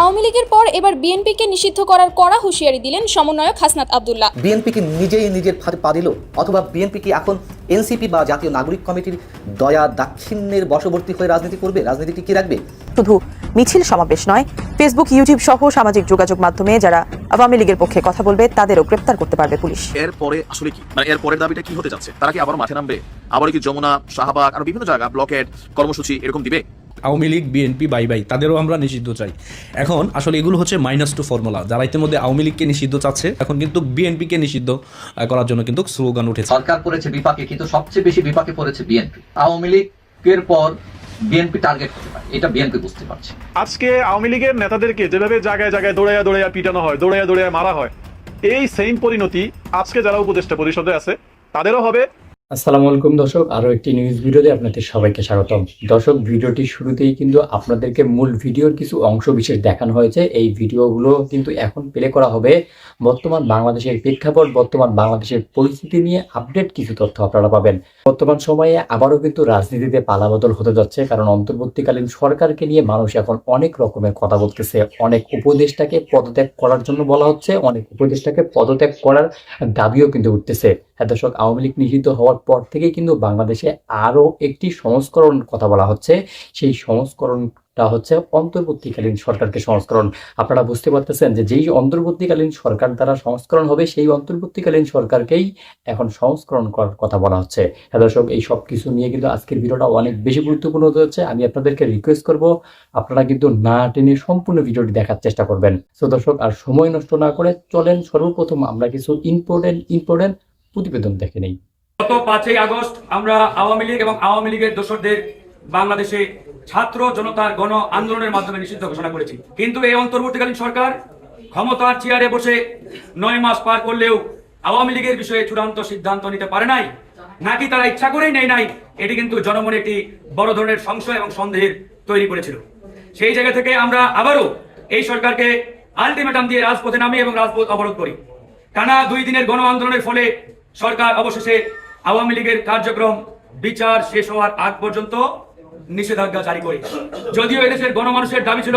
আওয়ামী লীগের পর এবার বিএনপিকে নিষিদ্ধ করার কড়া হুঁশিয়ারি দিলেন সমন্বয়ক হাসনাত আবদুল্লাহ। বিএনপি কি নিজেই নিজের ফাঁদে পা দিল অথবা বিএনপি কি এখন এনসিপি বা জাতীয় নাগরিক কমিটির দয়া দাক্ষিণ্যের বশবর্তী হয়ে রাজনীতি করবে? রাজনীতি কি রাখবে? শুধু মিছিল সমাবেশ নয় ফেসবুক ইউটিউব সহ সামাজিক যোগাযোগ মাধ্যমে যারা আওয়ামী লীগের পক্ষে কথা বলবে তাদেরও গ্রেপ্তার করতে পারবে পুলিশ। এর পরে আসলে কি? মানে এর পরের দাবিটা কি হতে যাচ্ছে? তারা কি আবার মাঠে নামবে? আবার কি যমুনা শাহবাগ আর বিভিন্ন জায়গা ব্লকেট কর্মসূচি এরকম দিবে? Awami League BNP bye bye তাদেরও আমরা নিষিদ্ধ চাই। এখন আসলে এগুলো হচ্ছে মাইনাস টু ফর্মুলা যারা ইতিমধ্যে আওয়ামী লীগকে নিষিদ্ধ চাচ্ছে এখন কিন্তু বিএনপিকে নিষিদ্ধ করার জন্য কিন্তু স্লোগান উঠেছে। সরকার পড়েছে বিপাকে কিন্তু সবচেয়ে বেশি বিপাকে পড়েছে বিএনপি। আওয়ামী লীগের পর বিএনপি টার্গেট করতে পারে এটা বিএনপি বুঝতে পারছে। আজকে আওয়ামী লীগের নেতাদেরকে যেভাবে জায়গায় জায়গায় দৌড়াইয়া দৌড়াইয়া পিটানো হয় দৌড়াইয়া দৌড়াইয়া মারা হয় এই সেম পরিণতি আজকে যারা উপদেষ্টা পরিষদে আছে তাদেরও হবে। আসসালামু আলাইকুম দর্শক, আরও একটি নিউজ ভিডিওতে আপনাদের সবাইকে স্বাগতম। দর্শক ভিডিওটির শুরুতেই কিন্তু আপনাদেরকে মূল ভিডিওর কিছু অংশ বিশেষ দেখানো হয়েছে। এই ভিডিওগুলো কিন্তু এখন প্লে করা হবে বর্তমান বাংলাদেশের প্রেক্ষাপট, বর্তমান বাংলাদেশের পরিস্থিতি নিয়ে আপডেট কিছু তথ্য আপনারা পাবেন। বর্তমান সময়ে আবারও কিন্তু রাজনীতিতে পালাবদল হতে যাচ্ছে, কারণ অন্তর্বর্তীকালীন সরকারকে নিয়ে মানুষ এখন অনেক রকমের কথা বলতেছে। অনেক উপদেষ্টাকে পদত্যাগ করার জন্য বলা হচ্ছে, অনেক উপদেষ্টাকে পদত্যাগ করার দাবিও কিন্তু উঠতেছে। হ্যাঁ দর্শক আওয়ামী লীগ নিষিদ্ধ হওয়ার পর থেকেই কিন্তু বাংলাদেশে আরও একটি সংস্করণ কথা বলা হচ্ছে। সেই সংস্করণটা হচ্ছে অন্তর্বর্তীকালীন সরকারকে সংস্করণ। আপনারা বুঝতে পারতেছেন যে যেই অন্তর্বর্তীকালীন সরকার দ্বারা সংস্করণ হবে, সেই অন্তর্বর্তীকালীন সরকারকেই এখন সংস্করণ করার কথা বলা হচ্ছে। হ্যাঁ দর্শক এই সব কিছু নিয়ে কিন্তু আজকের ভিডিওটা অনেক বেশি গুরুত্বপূর্ণ হতে হচ্ছে আমি আপনাদেরকে রিকোয়েস্ট করব, আপনারা কিন্তু না টেনে সম্পূর্ণ ভিডিওটি দেখার চেষ্টা করবেন। তো দর্শক, আর সময় নষ্ট না করে চলেন, সর্বপ্রথম আমরা কিছু ইম্পর্টেন্ট ইম্পর্টেন্ট প্রতিবেদন দেখে নেই। গত পাঁচই আগস্ট আমরা আওয়ামী লীগ এবং আওয়ামী লীগের দোসরদের বাংলাদেশে ছাত্র জনতার গণ আন্দোলনের মাধ্যমে নিষিদ্ধ ঘোষণা করেছি। কিন্তু এই অন্তর্বর্তীকালীন সরকার ক্ষমতার চেয়ারে বসে নয় মাস পার করলেও আওয়ামী লীগের বিষয়ে চূড়ান্ত সিদ্ধান্ত নিতে পারে নাই, নাকি তারা ইচ্ছা করেই নেই নাই, এটি কিন্তু জনমনে একটি বড় ধরনের সংশয় এবং সন্দেহের তৈরি করেছিল। সেই জায়গা থেকে আমরা আবারও এই সরকারকে আলটিমেটাম দিয়ে রাজপথে নামি এবং রাজপথ অবরোধ করি। টানা দুই দিনের গণ আন্দোলনের ফলে সরকার অবশেষে আওয়ামী লীগের কার্যক্রম বিচার শেষ হওয়ার আগ পর্যন্ত নিষেধাজ্ঞা জারি করে যদিও এদেশের গণমানুষের দাবি ছিল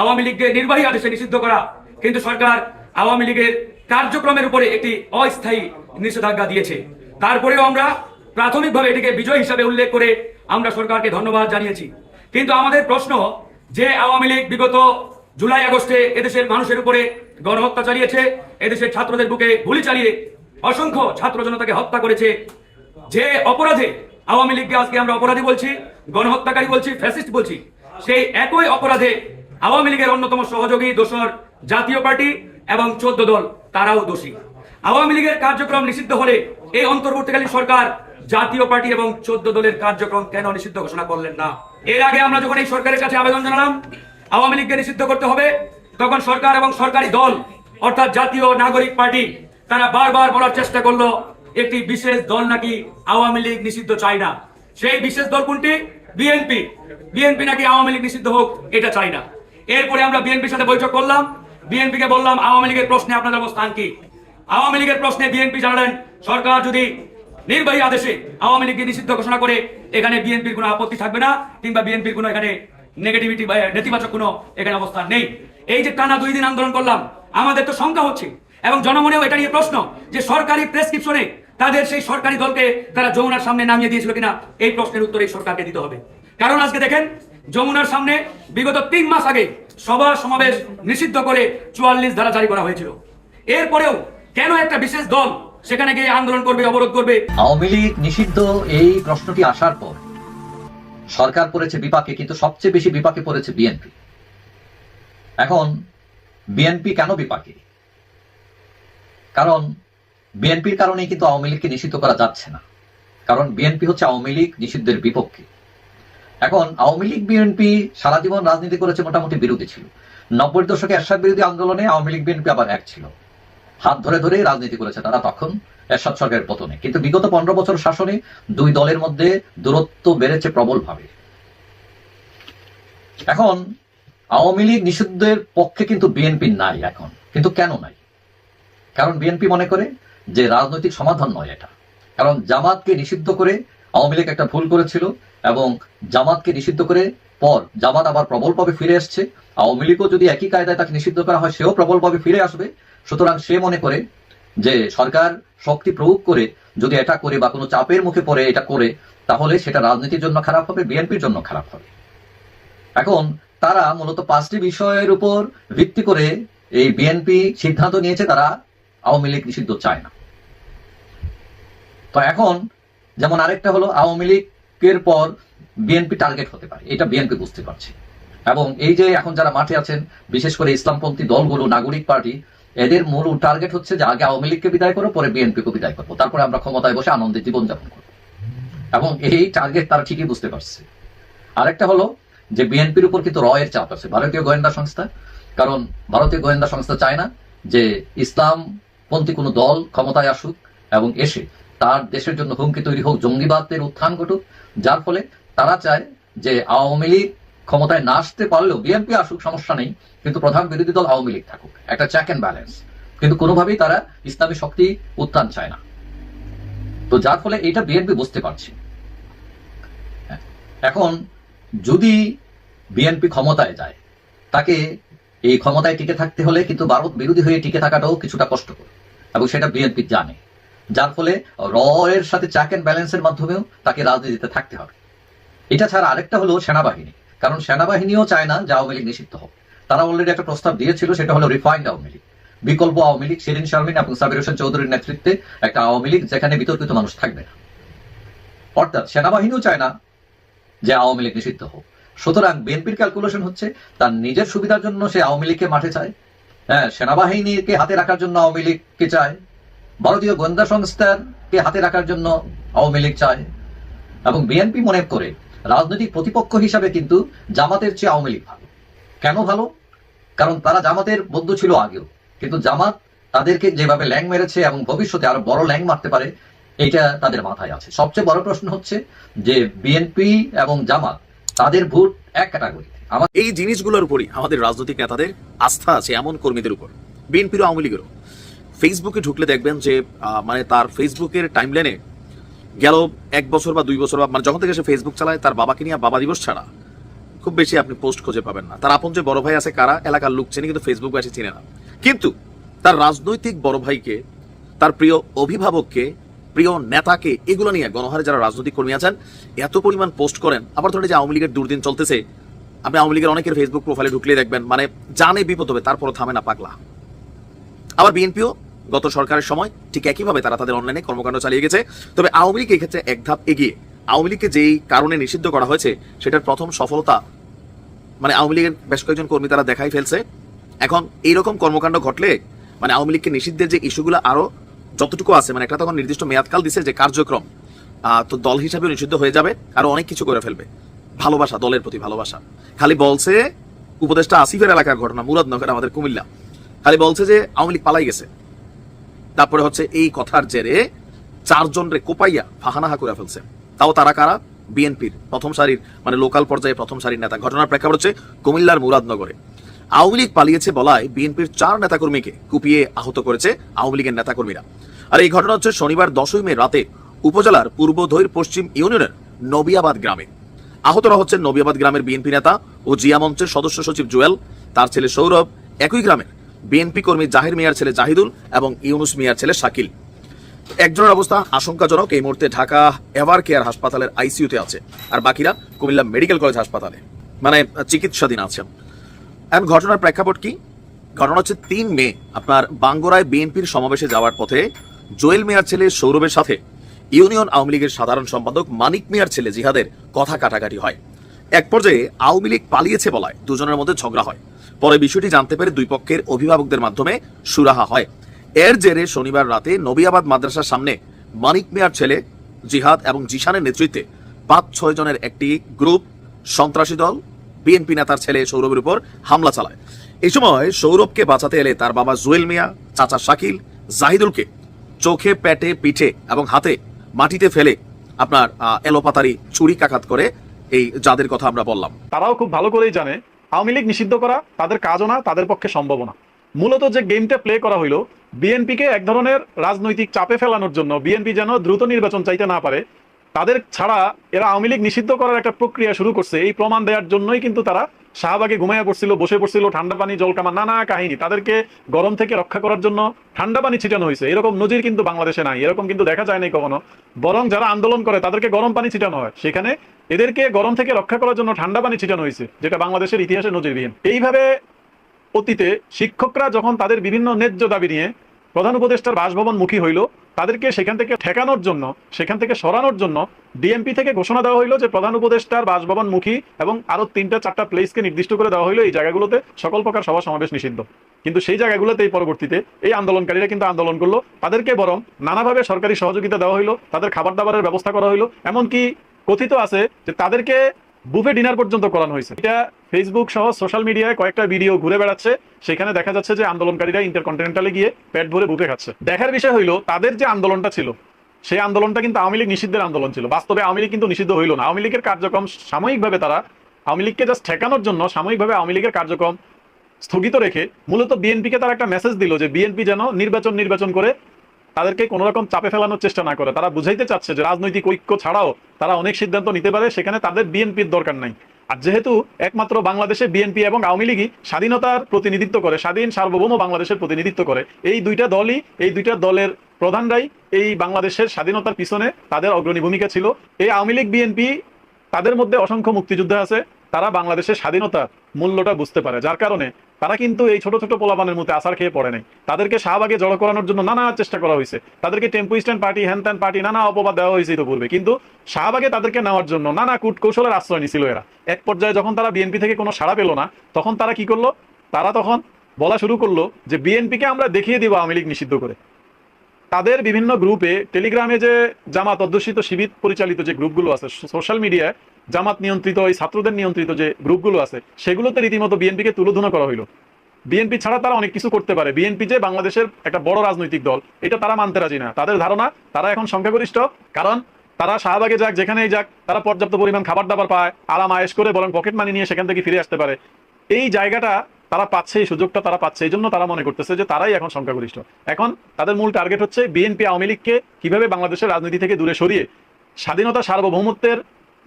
আওয়ামী লীগকে নির্বাহী আদেশে নিষিদ্ধ করা, কিন্তু সরকার আওয়ামী লীগের কার্যক্রমের উপরে একটি অস্থায়ী নিষেধাজ্ঞা দিয়েছে। তারপরেও আমরা প্রাথমিকভাবে এটিকে বিজয় হিসাবে উল্লেখ করে আমরা সরকারকে ধন্যবাদ জানিয়েছি। কিন্তু আমাদের প্রশ্ন, যে আওয়ামী লীগ বিগত জুলাই আগস্টে এদেশের মানুষের উপরে গণহত্যা চালিয়েছে, এদেশের ছাত্রদের বুকে গুলি চালিয়ে অসংখ্য ছাত্র জনতাকে হত্যা করেছে। যে অপরাধে আওয়ামী লীগকে আজকে আমরা অপরাধী বলছি, গণহত্যাকারী বলছি, ফ্যাসিস্ট বলছি, সেই একই অপরাধে আওয়ামী লীগের অন্যতম সহযোগী, দোসর জাতীয় পার্টি এবং চোদ্দ দল, তারাও দোষী। আওয়ামী লীগের কার্যক্রম নিষিদ্ধ হলে এই অন্তর্বর্তীকালীন সরকার জাতীয় পার্টি এবং চোদ্দ দলের কার্যক্রম কেন নিষিদ্ধ ঘোষণা করলেন না? এর আগে আমরা যখন এই সরকারের কাছে আবেদন জানালাম, আওয়ামী লীগকে নিষিদ্ধ করতে হবে, তখন সরকার এবং সরকারি দল, অর্থাৎ জাতীয় নাগরিক পার্টি তারা বারবার বলার চেষ্টা করল, একটি বিশেষ দল নাকি আওয়ামী লীগ নিষিদ্ধ চায় না। সেই বিশেষ দল কোনটি? বিএনপি। বিএনপি নাকি আওয়ামী লীগ নিষিদ্ধ হোক, এটা চাই না। এরপরে আমরা বিএনপির সাথে বৈঠক করলাম। বিএনপি কে বললাম, আওয়ামী লীগের প্রশ্নে আপনাদের অবস্থান কি? আওয়ামী লীগের প্রশ্নে বিএনপি জানালেন, সরকার যদি নির্বাহী আদেশে আওয়ামী লীগকে নিষিদ্ধ ঘোষণা করে, এখানে বিএনপির কোনো আপত্তি থাকবে না, কিংবা বিএনপির কোনো এখানে নেগেটিভিটি বা নেতিবাচক কোনো এখানে অবস্থান নেই। এই যে টানা দুই দিন আন্দোলন করলাম, আমাদের তো সংখ্যা হচ্ছে। এবং জনমনেও এটা নিয়ে প্রশ্ন যে সরকারি প্রেসক্রিপশনে তাদের সেই সরকারি দলকে তারা যমুনার সামনে নামিয়ে দিয়েছিল কিনা, এই প্রশ্নের উত্তর এই সরকারকে দিতে হবে। কারণ আজকে দেখেন, যমুনার সামনে বিগত তিন মাস আগে সভা সমাবেশ নিষিদ্ধ করে চুয়াল্লিশ ধারা জারি করা হয়েছিল। এরপরেও কেন একটা বিশেষ দল সেখানে গিয়ে আন্দোলন করবে, অবরোধ করবে? আওয়ামী লীগ নিষিদ্ধ এই প্রশ্নটি আসার পর সরকার পড়েছে বিপাকে, কিন্তু সবচেয়ে বেশি বিপাকে পড়েছে বিএনপি। এখন বিএনপি কেন বিপাকে? কারণ বিএনপির কারণে কিন্তু আওয়ামী লীগকে নিষিদ্ধ করা যাচ্ছে না। কারণ বিএনপি হচ্ছে আওয়ামী লীগ নিষিদ্ধের বিপক্ষে। এখন আওয়ামী লীগ বিএনপি সারা জীবন রাজনীতি করেছে মোটামুটি বিরোধী ছিল। নব্বই দশকে এরশাদ বিরোধী আন্দোলনে আওয়ামী লীগ বিএনপি আবার এক ছিল। হাত ধরে ধরে রাজনীতি করেছে তারা তখন এরশাদ সরকারের পতনে। কিন্তু বিগত পনেরো বছর শাসনে দুই দলের মধ্যে দূরত্ব বেড়েছে প্রবলভাবে। এখন আওয়ামী লীগ নিষিদ্ধের পক্ষে কিন্তু বিএনপি নাই এখন। কিন্তু কেন নাই? কারণ বিএনপি মনে করে যে রাজনৈতিক সমাধান নয় এটা। কারণ জামাতকে নিষিদ্ধ করে আওয়ামী লীগ একটা ভুল করেছিল এবং জামাতকে নিষিদ্ধ করে পর জামাত আবার প্রবলভাবে ফিরে আসছে আওয়ামী লীগও যদি একই কায়দায় তাকে নিষিদ্ধ করা হয়, সেও প্রবলভাবে ফিরে আসবে। সুতরাং সে মনে করে যে সরকার শক্তি প্রয়োগ করে যদি এটা করে বা কোনো চাপের মুখে পড়ে এটা করে, তাহলে সেটা রাজনীতির জন্য খারাপ হবে, বিএনপির জন্য খারাপ হবে। এখন তারা মূলত পাঁচটি বিষয়ের উপর ভিত্তি করে এই বিএনপি সিদ্ধান্ত নিয়েছে তারা আওয়ামী লীগ নিষিদ্ধ চায় না। তো এখন যেমন আরেকটা হলো, আওয়ামী লীগের পর বিএনপি টার্গেট হতে পারে। এটা বিএনপি বুঝতে পারছে। এবং এই যে এখন যারা মাঠে আছেন, বিশেষ করে ইসলামপন্থী দলগুলো, নাগরিক পার্টি, এদের মূল টার্গেট হচ্ছে যে আগে আওয়ামী লীগকে বিদায় করো, পরে বিএনপিকে বিদায় করব। তারপরে আমরা ক্ষমতায় বসে আনন্দে জীবনযাপন করব। এবং এই টার্গেট তারা ঠিকই বুঝতে পারছে। আরেকটা হলো যে বিএনপির উপর কিন্তু রয়ের চাপ আছে। ভারতীয় গোয়েন্দা সংস্থা, কারণ ভারতীয় গোয়েন্দা সংস্থা চায় না যে ইসলাম পন্থী কোনো দল ক্ষমতায় আসুক এবং এসে তার দেশের জন্য হুমকি তৈরি হোক জঙ্গিবাদের উত্থান ঘটুক, যার ফলে তারা চায় যে আওয়ামী লীগ ক্ষমতায় না আসতে পারলেও বিএনপি আসুক, সমস্যা নেই, কিন্তু প্রধান বিরোধী দল আওয়ামী লীগ থাকুক। একটা চেক অ্যান্ড ব্যালেন্স কিন্তু কোনোভাবেই তারা ইসলামী শক্তি উত্থান চায় না। তো যার ফলে এটা বিএনপি বুঝতে পারছে। এখন যদি বিএনপি ক্ষমতায় যায়, তাকে এই ক্ষমতায় টিকে থাকতে হলে কিন্তু ভারত বিরোধী হয়ে টিকে থাকাটাও কিছুটা কষ্টকর। এবং সেটা বিএনপি জানে। যার ফলে র এর সাথে চাক অ্যান্ড ব্যালেন্সের মাধ্যমেও তাকে রাজনীতিতে থাকতে হবে। এটা ছাড়া আরেকটা হলো সেনাবাহিনী। কারণ সেনাবাহিনীও চায় না যে আওয়ামী লীগ নিষিদ্ধ হোক। তারা অলরেডি একটা প্রস্তাব দিয়েছিল, সেটা হলো রিফাইন্ড আওয়ামী লীগ। বিকল্প আওয়ামী লীগ শিরিন শারমিন এবং সাবির হোসেন চৌধুরীর নেতৃত্বে একটা আওয়ামী লীগ যেখানে বিতর্কিত মানুষ থাকবে না। অর্থাৎ সেনাবাহিনীও চায় না যে আওয়ামী লীগ নিষিদ্ধ হোক। সুতরাং বিএনপির ক্যালকুলেশন হচ্ছে তার নিজের সুবিধার জন্য সে আওয়ামী লীগকে মাঠে চায়। হ্যাঁ সেনাবাহিনীকে হাতে রাখার জন্য আওয়ামী লীগকে চায়। ভারতীয় গোয়েন্দা সংস্থাকে হাতে রাখার জন্য আওয়ামী লীগ চায়। এবং বিএনপি মনে করে রাজনৈতিক প্রতিপক্ষ হিসাবে কিন্তু জামাতের চেয়ে আওয়ামী লীগ ভালো। কেন ভালো? কারণ তারা জামাতের বন্ধু ছিল আগেও। কিন্তু জামাত তাদেরকে যেভাবে ল্যাং মেরেছে এবং ভবিষ্যতে আরও বড় ল্যাং মারতে পারে, এটা তাদের মাথায় আছে। সবচেয়ে বড় প্রশ্ন হচ্ছে যে বিএনপি এবং জামাত তাদের ভোট এক ক্যাটাগরি আমার এই জিনিসগুলোর উপরই আমাদের রাজনৈতিক নেতাদের আস্থা আছে এমন কর্মীদের উপর। বিএনপিরও আওয়ামী লীগেরও। ফেসবুকে ঢুকলে দেখবেন যে মানে তার ফেসবুকের টাইমলাইনে গেল এক বছর বা দুই বছর বা মানে যখন থেকে সে ফেসবুক চালায়, তার বাবাকে নিয়ে বাবা দিবস ছাড়া খুব বেশি আপনি পোস্ট খুঁজে পাবেন না। তার আপন যে বড় ভাই আছে, কারা, এলাকার লোক চেনে, কিন্তু ফেসবুক বাসী চিনে না। কিন্তু তার রাজনৈতিক বড় ভাইকে, তার প্রিয় অভিভাবককে প্রিয় নেতাকে এগুলো নিয়ে গণহারে যারা রাজনৈতিক কর্মী আছেন, এত পরিমাণ পোস্ট করেন। আবার ধরে যে আওয়ামী লীগের দুর্দিন চলতেছে, আপনি আওয়ামী লীগের অনেকের ফেসবুক প্রোফাইলে ঢুকলে দেখবেন মানে জানে বিপদ হবে, তারপরও থামে না পাগলা। আবার বিএনপিও গত সরকারের সময় ঠিক একইভাবে তারা তাদের অনলাইনে কর্মকাণ্ড চালিয়ে গেছে। তবে আওয়ামী লীগ এক্ষেত্রে এক ধাপ এগিয়ে। আওয়ামী লীগকে যেই কারণে নিষিদ্ধ করা হয়েছে, সেটার প্রথম সফলতা মানে আওয়ামী লীগের বেশ কয়েকজন কর্মী তারা দেখাই ফেলছে। এখন এইরকম কর্মকাণ্ড ঘটলে মানে আওয়ামী লীগকে নিষিদ্ধের যে ইস্যুগুলো আরও যতটুকু আছে মানে একটা তখন নির্দিষ্ট মেয়াদকাল দিছে যে কার্যক্রম তো দল হিসাবে নিষিদ্ধ হয়ে যাবে, আরও অনেক কিছু করে ফেলবে। ভালোবাসা, দলের প্রতি ভালোবাসা। খালি বলছে, উপদেষ্টা আসিফের এলাকার ঘটনা মুরাদনগর আমাদের কুমিল্লা। খালি বলছে যে আওয়ামী লীগ পালাই গেছে। তারপরে হচ্ছে এই কথার জেরে চারজন রে কোপাইয়া ফাহানাহা করে ফেলছে। তাও তারা কারা? বিএনপির প্রথম সারির মানে লোকাল পর্যায়ে প্রথম সারির নেতা। ঘটনার প্রেক্ষাপট হচ্ছে কুমিল্লার মুরাদনগরে আওয়ামী লীগ পালিয়েছে বলায় বিএনপির চার নেতাকর্মীকে কুপিয়ে আহত করেছে আওয়ামী লীগের নেতাকর্মীরা। আর এই ঘটনা হচ্ছে শনিবার দশই মে রাতে উপজেলার পূর্ব ধৈর পশ্চিম ইউনিয়নের নবিয়াবাদ গ্রামে। আহতরা হচ্ছেন নবিয়াবাদ গ্রামের বিএনপি নেতা ও জিয়া মঞ্চের সদস্য সচিব জুয়েল। তার ছেলে সৌরভ একই গ্রামের বিএনপি কর্মী জাহির মিয়ার ছেলে জাহিদুল এবং ইউনুস মিয়ার ছেলে শাকিল। একজনের অবস্থা আশঙ্কাজনক, এই মুহূর্তে ঢাকা এভার কেয়ার হাসপাতালের আইসিইউতে আছে। আর বাকিরা কুমিল্লা মেডিকেল কলেজ হাসপাতালে। মানে চিকিৎসাধীন আছেন। এখন ঘটনার প্রেক্ষাপট কি? ঘটনা হচ্ছে তিন মে, আপনার বাঙ্গরায় বিএনপির সমাবেশে যাওয়ার পথে জোয়েল মিয়ার ছেলে সৌরভের সাথে ইউনিয়ন আওয়ামী লীগের সাধারণ সম্পাদক মানিক মিয়ার ছেলে জিহাদের কথা কাটাকাটি হয়। এক পর্যায়ে আওয়ামী লীগ পালিয়েছে বলায় দুজনের মধ্যে ঝগড়া হয়। পরে বিষয়টি জানতে পেরে দুই পক্ষের অভিভাবকদের মাধ্যমে সুরাহা হয়। এর জেরে শনিবার রাতে নবিয়াবাদ মাদ্রাসার সামনে মানিক মিয়ার ছেলে জিহাদ এবং জিশানের নেতৃত্বে পাঁচ ছয় জনের একটি গ্রুপ সন্ত্রাসী দল বিএনপি নেতার ছেলে সৌরভের উপর হামলা চালায়। এই সময় সৌরভকে বাঁচাতে এলে তার বাবা জুয়েল মিয়া, চাচা শাকিল, জাহিদুলকে চোখে, পেটে, পিঠে এবং হাতে মাটিতে ফেলে আপনার এলোপাতারি ছুরি কাকাত করে এই যাদের কথা আমরা বললাম। তারাও খুব ভালো করেই জানে, আওয়ামী লীগ নিষিদ্ধ করা তাদের কাজও না, তাদের পক্ষে সম্ভব না। মূলত যে গেমটা প্লে করা হইল, বিএনপিকে এক ধরনের রাজনৈতিক চাপে ফেলানোর জন্য বিএনপি যেন দ্রুত নির্বাচন চাইতে না পারে তাদের ছাড়া এরা আওয়ামী লীগ নিষিদ্ধ করার একটা প্রক্রিয়া শুরু করছে। এই প্রমাণ দেওয়ার জন্যই কিন্তু তারা শাহবাগে ঘুমাইয়া পড়ছিল, বসে পড়ছিল, ঠান্ডা পানি জল জলকামা নানা কাহিনী। তাদেরকে গরম থেকে রক্ষা করার জন্য ঠান্ডা পানি ছিটানো হয়েছে। এরকম নজির কিন্তু বাংলাদেশে নাই, এরকম কিন্তু দেখা যায় নাই কখনো। বরং যারা আন্দোলন করে, তাদেরকে গরম পানি ছিটানো হয়। সেখানে এদেরকে গরম থেকে রক্ষা করার জন্য ঠান্ডা পানি ছিটানো হয়েছে, যেটা বাংলাদেশের ইতিহাসে নজিরবিহীন। এইভাবে অতীতে শিক্ষকরা যখন তাদের বিভিন্ন ন্যায্য দাবি নিয়ে প্রধান উপদেষ্টার বাসভবন মুখী হইল তাদেরকে সেখান থেকে ঠেকানোর জন্য, সেখান থেকে সরানোর জন্য ডিএমপি থেকে ঘোষণা দেওয়া হইল যে প্রধান উপদেষ্টার বাসভবন মুখী এবং আরও তিনটা চারটা প্লেসকে নির্দিষ্ট করে দেওয়া হইল এই জায়গাগুলোতে সকল প্রকার সভা সমাবেশ নিষিদ্ধ। কিন্তু সেই জায়গাগুলোতেই পরবর্তীতে এই আন্দোলনকারীরা কিন্তু আন্দোলন করল। তাদেরকে বরং নানাভাবে সরকারি সহযোগিতা দেওয়া হইল, তাদের খাবার দাবারের ব্যবস্থা করা হইল। এমনকি কথিত আছে যে তাদেরকে বুফে ডিনার পর্যন্ত করানো হয়েছে। এটা ফেসবুক সহ সোশ্যাল মিডিয়ায় কয়েকটা ভিডিও ঘুরে বেড়াচ্ছে। সেখানে দেখা যাচ্ছে যে আন্দোলনকারীরা ইন্টারকন্টিনেন্টালে গিয়ে পেট ভরে বুফে খাচ্ছে। দেখার বিষয় হইল, তাদের যে আন্দোলনটা ছিল, সেই আন্দোলনটা কিন্তু আওয়ামী লীগ নিষিদ্ধের আন্দোলন ছিল। বাস্তবে আওয়ামী লীগ কিন্তু নিষিদ্ধ হইল না। আওয়ামী লীগের কার্যক্রম সাময়িকভাবে তারা আওয়ামী লীগকে জাস্ট ঠেকানোর জন্য সাময়িকভাবে আওয়ামী লীগের কার্যক্রম স্থগিত রেখে, মূলত বিএনপিকে তারা একটা মেসেজ দিল যে বিএনপি যেন নির্বাচন নির্বাচন করে তাদেরকে কোনো রকম চাপে ফেলানোর চেষ্টা না করে। তারা বুঝাইতে চাচ্ছে যে রাজনৈতিক ঐক্য ছাড়াও তারা অনেক সিদ্ধান্ত নিতে পারে, সেখানে তাদের বিএনপির দরকার নাই। আর যেহেতু একমাত্র বাংলাদেশে বিএনপি এবং আওয়ামী লীগই স্বাধীনতার প্রতিনিধিত্ব করে, স্বাধীন সার্বভৌম বাংলাদেশের প্রতিনিধিত্ব করে, এই দুইটা দলই, এই দুইটা দলের প্রধানরাই এই বাংলাদেশের স্বাধীনতার পিছনে তাদের অগ্রণী ভূমিকা ছিল। এই আওয়ামী লীগ, বিএনপি তাদের মধ্যে অসংখ্য মুক্তিযুদ্ধ আছে। তারা বাংলাদেশের স্বাধীনতার মূল্যটা বুঝতে পারে। যার কারণে তারা কিন্তু এই ছোট ছোট পোলাপানের মধ্যে আসার খেয়ে পড়ে নাই। তাদেরকে শাহবাগে জড়ো করানোর জন্য নানা চেষ্টা করা হয়েছে। তাদেরকে টেম্পো স্ট্যান্ড পার্টি, হ্যান ত্যান পার্টি, নানা অপবাদ দেওয়া হয়েছে পূর্বে কিন্তু শাহবাগে তাদেরকে নেওয়ার জন্য নানা কূট কৌশলের আশ্রয় নিছিল এরা। এক পর্যায়ে যখন তারা বিএনপি থেকে কোনো সাড়া পেল না, তখন তারা কি করল? তারা তখন বলা শুরু করল যে বিএনপিকে আমরা দেখিয়ে দিব আওয়ামী লীগ নিষিদ্ধ করে। তাদের বিভিন্ন গ্রুপে, টেলিগ্রামে যে জামাত অধ্যুষিত শিবির পরিচালিত যে গ্রুপগুলো আছে সোশ্যাল মিডিয়ায় জামাত নিয়ন্ত্রিত, এই ছাত্রদের নিয়ন্ত্রিত যে গ্রুপগুলো আছে, সেগুলোতে রীতিমতো বিএনপি বিএনপিকে তুলোধনা করা হইল। বিএনপি ছাড়া তারা অনেক কিছু করতে পারে। বিএনপি যে বাংলাদেশের একটা বড় রাজনৈতিক দল, এটা তারা মানতে রাজি না। তাদের ধারণা, তারা এখন সংখ্যাগরিষ্ঠ, কারণ তারা শাহবাগে যাক, যেখানেই যাক, তারা পর্যাপ্ত পরিমাণ খাবার দাবার পায়, আরাম আয়েস করে বরং পকেট মানি নিয়ে সেখান থেকে ফিরে আসতে পারে। এই জায়গাটা তারা পাচ্ছে, এই সুযোগটা তারা পাচ্ছে, এই জন্য তারা মনে করতেছে যে তারাই এখন সংখ্যাগরিষ্ঠ। এখন তাদের মূল টার্গেট হচ্ছে বিএনপি আওয়ামী লীগকে কীভাবে বাংলাদেশের রাজনীতি থেকে দূরে সরিয়ে স্বাধীনতা সার্বভৌমত্বের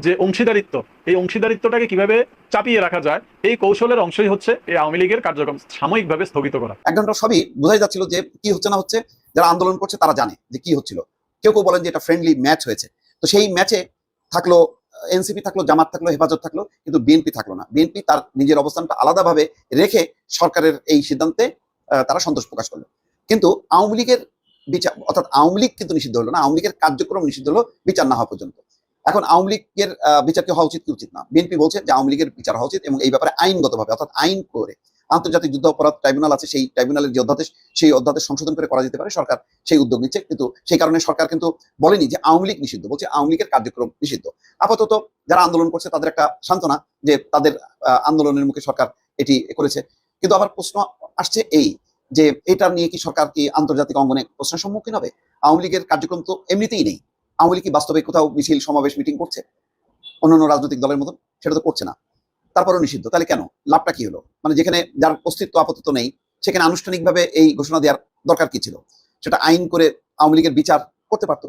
যে অংশীদারিত্ব, এই অংশীদারিত্বটাকে কীভাবে চাপিয়ে রাখা যায়, এই কৌশলের অংশই হচ্ছে এই আওয়ামী লীগের কার্যক্রম সাময়িকভাবে স্থগিত করা। এক ঘণ্টা সবই বোঝাই যাচ্ছিল যে কি হচ্ছে না হচ্ছে, যারা আন্দোলন করছে তারা জানে যে কি হচ্ছিল। কেউ কেউ বলেন যে এটা ফ্রেন্ডলি ম্যাচ হয়েছে। তো সেই ম্যাচে থাকল এনসিপি থাকল, জামাত থাকল, হেফাজত থাকল, কিন্তু বিএনপি থাকল না। বিএনপি তার নিজের অবস্থানটা আলাদাভাবে রেখে সরকারের এই সিদ্ধান্তে তারা সন্তোষ প্রকাশ করল। কিন্তু আওয়ামী লীগের বিচার, অর্থাৎ আওয়ামী লীগ কিন্তু নিষিদ্ধ হলো না, আওয়ামী লীগের কার্যক্রম নিষিদ্ধ হলো বিচার না হওয়া পর্যন্ত। এখন আওয়ামী লীগের আহ, বিচার কি হওয়া উচিত কি উচিত না? বিএনপি বলছে যে আওয়ামী লীগের বিচার হওয়া উচিত এবং এই ব্যাপারে আইনগতভাবে অর্থাৎ আইন করে আন্তর্জাতিক যুদ্ধ অপরাধ ট্রাইব্যুনাল আছে সেই ট্রাইব্যুনালের যে অধ্যাদেশ সেই অধ্যাদেশ সংশোধন করে করা যেতে পারে সরকার সেই উদ্যোগ নিচ্ছে কিন্তু সেই কারণে সরকার কিন্তু বলেনি যে আওয়ামী লীগ নিষিদ্ধ বলছে আওয়ামী লীগের কার্যক্রম নিষিদ্ধ। আপাতত যারা আন্দোলন করছে তাদের একটা সান্ত্বনা যে তাদের আন্দোলনের মুখে সরকার এটি করেছে। কিন্তু আবার প্রশ্ন আসছে এই যে এটা নিয়ে কি সরকার কি আন্তর্জাতিক অঙ্গনে প্রশ্নের সম্মুখীন হবে? আওয়ামী লীগের কার্যক্রম তো এমনিতেই নেই। আওয়ামী লীগ কি বাস্তবে কোথাও মিছিল, সমাবেশ মিটিং করছে? অন্যান্য রাজনৈতিক দলের মতন? সেটা তো করছে না। তারপরেও নিষিদ্ধ। তাহলে কেন? লাভটা কি হলো? মানে যেখানে যার অস্তিত্ব আপাতত নেই, সেখানে আনুষ্ঠানিকভাবে এই ঘোষণা দেওয়ার দরকার কি ছিল? সেটা আইন করে আওয়ামী লীগের বিচার করতে পারতো?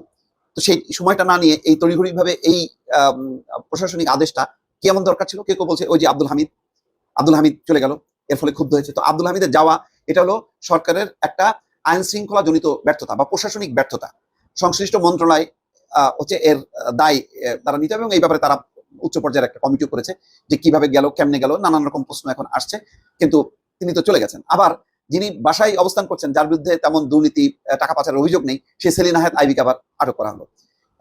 তো সেই সময়টা না নিয়ে এই তড়িঘড়িভাবে এই প্রশাসনিক আদেশটা কি এমন দরকার ছিল? কেউ কেউ বলছে? ওই যে আব্দুল হামিদ। আব্দুল হামিদ চলে গেল। এর ফলে ক্ষুব্ধ হয়েছে। তো আব্দুল হামিদের যাওয়া, এটা হলো সরকারের একটা আইন শৃঙ্খলা জনিত ব্যর্থতা বা প্রশাসনিক ব্যর্থতা। সংশ্লিষ্ট মন্ত্রণালয় হচ্ছে এর দায় তারা নিতে এবং এই ব্যাপারে তারা উচ্চ পর্যায়ের একটা কমিটিও করেছে যে কীভাবে গেল, কেমনে গেল, নানান রকম প্রশ্ন এখন আসছে। কিন্তু তিনি তো চলে গেছেন। আবার যিনি বাসায় অবস্থান করছেন, যার বিরুদ্ধে তেমন দুর্নীতি টাকা পাচারের অভিযোগ নেই, সে সেলিনা হায়াত আইবিকে আবার আটক করা হলো।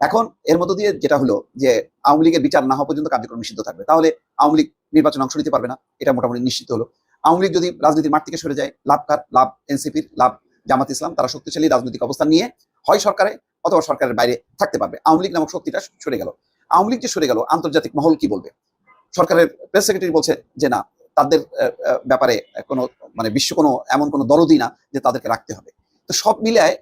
এখন এর মধ্য দিয়ে যেটা হলো যে আওয়ামী লীগের বিচার না হওয়া পর্যন্ত কার্যক্রম নিষিদ্ধ থাকবে। তাহলে আওয়ামী লীগ নির্বাচনে অংশ নিতে পারবে না, এটা মোটামুটি নিশ্চিত হলো। আওয়ামী লীগ যদি রাজনীতির মাঠ থেকে সরে যায়, লাভ কার? লাভ এনসিপির, লাভ জামাত ইসলাম। তারা শক্তিশালী রাজনৈতিক অবস্থান নিয়ে হয় সরকারে অথবা সরকারের বাইরে থাকতে পারবে। আওয়ামী লীগ নামক শক্তিটা সরে গেল। আওয়ামী লীগ যে সরে গেল, আন্তর্জাতিক মহল কি বলবে? সরকারের প্রেস সেক্রেটারি বলছে যে, না, তাদের ব্যাপারে কোনো মানে বিশ্ব কোনো, এমন কোনো দরদই না যে তাদেরকে রাখতে হবে। তো সব মিলায়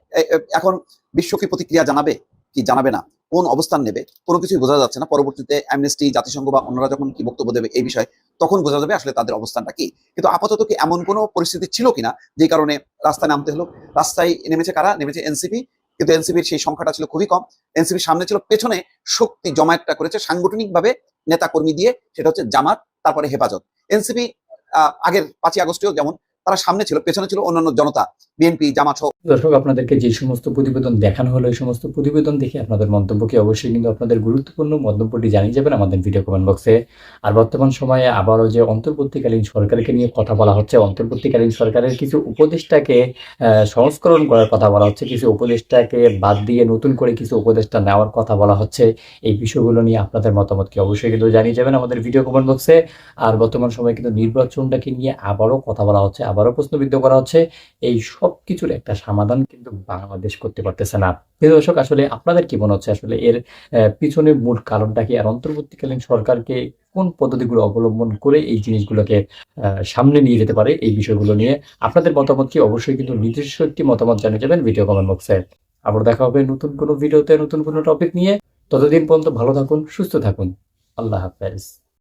এখন বিশ্ব কি প্রতিক্রিয়া জানাবে? কি জানাবে না? কোন অবস্থান নেবে? কোনো কিছুই বোঝা যাচ্ছে না। পরবর্তীতে অ্যামনেস্টি জাতিসংঘ বা অন্যরা যখন কি বক্তব্য দেবে এই বিষয়ে, তখন বোঝা যাবে আসলে তাদের অবস্থানটা কি। কিন্তু আপাতত কি এমন কোনো পরিস্থিতি ছিল কিনা? যে কারণে রাস্তায় নামতে হলো। রাস্তায় নেমেছে কারা? নেমেছে এনসিপি কিন্তু এনসিপির সেই সংখ্যাটা ছিল খুবই কম। এনসিপির সামনে ছিল, পেছনে শক্তি জমায়েতটা করেছে সাংগঠনিকভাবে নেতা কর্মী দিয়ে, সেটা হচ্ছে জামাত, তারপরে হেফাজত। এনসিপি আগের পাঁচই আগস্টেও যেমন, তারা সামনে ছিল, পেছনে ছিল অন্যান্য জনতা। বিএনপি, জামাত সহ দর্শক, আপনাদেরকে যে সমস্ত প্রতিবেদন দেখানো হলো, এই সমস্ত প্রতিবেদন দেখে আপনাদের মন্তব্যকে অবশ্যই কিন্তু আপনাদের গুরুত্বপূর্ণ মন্তব্যটি জানিয়ে যাবেন আমাদের ভিডিও কমেন্ট বক্সে আর বর্তমান সময়ে আবারও যে অন্তর্বর্তীকালীন সরকারকে নিয়ে কথা বলা হচ্ছে, অন্তর্বর্তীকালীন সরকারের কিছু উপদেষ্টাকে সংস্করণ করার কথা বলা হচ্ছে, কিছু উপদেষ্টাকে বাদ দিয়ে নতুন করে কিছু উপদেষ্টা নেওয়ার কথা বলা হচ্ছে, এই বিষয়গুলো নিয়ে আপনাদের মতামতকে অবশ্যই কিন্তু জানিয়ে যাবেন আমাদের ভিডিও কমেন্ট বক্সে আর বর্তমান সময়ে কিন্তু নির্বাচনটাকে নিয়ে আবারও কথা বলা হচ্ছে, আবারও প্রশ্নবিদ্ধ করা হচ্ছে, এই সব কিছুর একটা সমাধান কিন্তু বাংলাদেশ করতে পারতেছে না। প্রিয় দর্শক, আসলে আপনাদের কি মনে হচ্ছে? আসলে এর পিছনে মূল কারণটা কি? আর অন্তর্বর্তীকালীন সরকারকে কোন পদ্ধতিগুলো অবলম্বন করে এই জিনিসগুলোকে সামনে নিয়ে যেতে পারে এই বিষয়গুলো নিয়ে আপনাদের মতামত কি? অবশ্যই কিন্তু নিজস্ব একটি মতামত জানিয়ে যাবেন ভিডিও কমেন্ট বক্সে। আবার দেখা হবে নতুন কোনো ভিডিওতে, নতুন কোনো টপিক নিয়ে। ততদিন পর্যন্ত ভালো থাকুন, সুস্থ থাকুন। আল্লাহ হাফেজ।